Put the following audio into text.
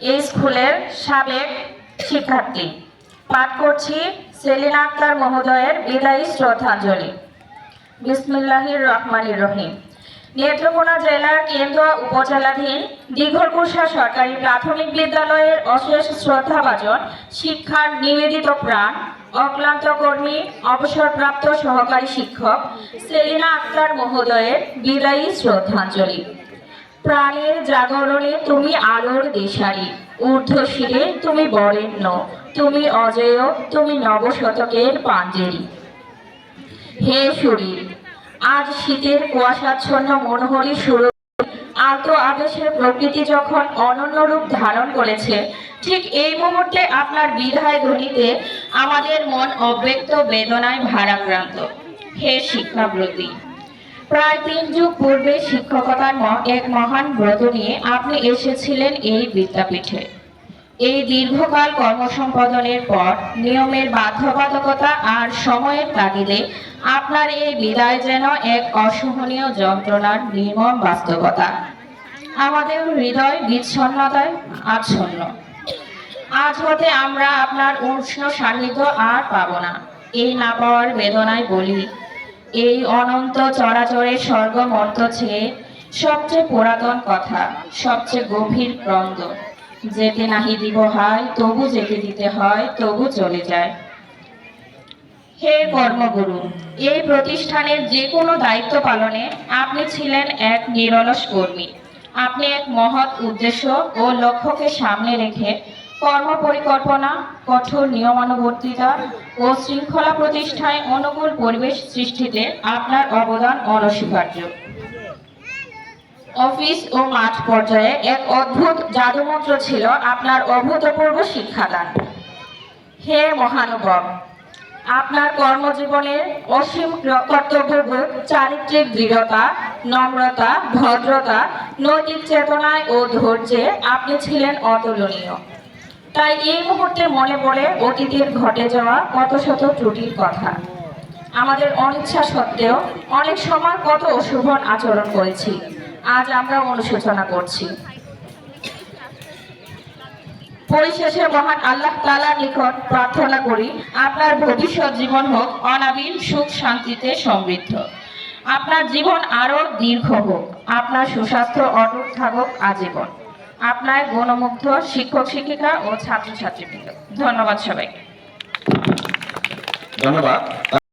এই স্কুলের সাবেক শিক্ষার্থী। পাঠ করছি সেলিনা আক্তার মহোদয়ের বিদায়ী শ্রদ্ধাঞ্জলি। বিসমিল্লাহির রহমানির রহিম। নেত্রকোনা জেলার কেন্দ্র উপজেলাধীন দীঘলকুষা সরকারি প্রাথমিক বিদ্যালয়ের অশেষ শ্রদ্ধাভাজন, শিক্ষার নিবেদিত প্রাণ, অক্লান্ত কর্মী, অবসরপ্রাপ্ত সহকারী শিক্ষক সেলিনা আক্তার মহোদয়ের বিদায়ী শ্রদ্ধাঞ্জলি। প্রাণের জাগরণে তুমি আলোর দিশারি, ঊর্ধ্বশিরে তুমি বরেণ্য, তুমি অজেয়, তুমি নবশতকের পাঞ্জেরি। হে শরীর আজ শীতের কুয়াশাচ্ছন্ন মনোহরী সুর আলতো আবেশের প্রকৃতি যখন অনন্য রূপ ধারণ করেছে, ঠিক এই মুহূর্তে আপনার বিধায় ধ্বনিতে আমাদের মন অব্যক্ত বেদনায় ভারাক্রান্ত। হে শিক্ষাব্রতী প্রায় তিন যুগ পূর্বে শিক্ষকতার এক মহান ব্রত নিয়ে আপনি এসেছিলেন এই বিদ্যাপীঠে। এই দীর্ঘকাল কর্মসম্পাদনের পর নিয়মের বাধ্যবাধকতা আর সময়ের তাগিদে আপনার এই বিদায় যেন এক অসহনীয় যন্ত্রণার নির্মম বাস্তবতা। আমাদের হৃদয় বিচ্ছন্নতায় আচ্ছন্ন। আজ হতে আমরা আপনার উষ্ণ সান্নিধ্য আর পাব না। এই না পাওয়ার বেদনায় বলি এই অনন্ত চরাচরের স্বর্গ মর্ত ছেয়ে সবচেয়ে পুরাতন কথা, সবচেয়ে গভীর ক্রন্দ। যেতে নাহি দিব হয়, তবু যেতে দিতে হয়, তবু চলে যায়। হে কর্মগুরু, এই প্রতিষ্ঠানের যে কোনো দায়িত্ব পালনে আপনি ছিলেন এক নিরলস কর্মী। আপনি এক মহৎ উদ্দেশ্য ও লক্ষ্যকে সামনে রেখে কর্ম পরিকল্পনা কঠোর নিয়মানুবর্তিতা ও শৃঙ্খলা প্রতিষ্ঠায় অনুকূল পরিবেশ সৃষ্টিতে আপনার অবদান অনস্বীকার্য। অফিস ও মাঠ পর্যায়ে এক অদ্ভুত জাদুমন্ত্র ছিল আপনার অভূতপূর্ব শিক্ষাদান। হে মহানুভব, আপনার কর্মজীবনের অসীম কর্তব্যবোধ চারিত্রিক দৃঢ়তা, নম্রতা, ভদ্রতা, নৈতিক চেতনায় ও ধৈর্যে আপনি ছিলেন অতুলনীয়। তাই এই মুহূর্তে মনে পড়ে অতীতের ঘটে যাওয়া কত শত ত্রুটির কথা। আমাদের অনিচ্ছা সত্ত্বেও অনেক সময় কত অশুভন আচরণ করেছি। আজ আমরা অনুশোচনা করছি। পরিশেষে মহান আল্লাহ তালার নিকট প্রার্থনা করি, আপনার ভবিষ্যৎ জীবন হোক অনাবিল সুখ শান্তিতে সমৃদ্ধ। আপনার জীবন আরও দীর্ঘ হোক, আপনার সুস্বাস্থ্য অটুট থাকুক, আজীবন। আপনার গণমুগ্ধ শিক্ষক শিক্ষিকা ও ছাত্রছাত্রীবৃন্দ। ধন্যবাদ সবাইকে। ধন্যবাদ।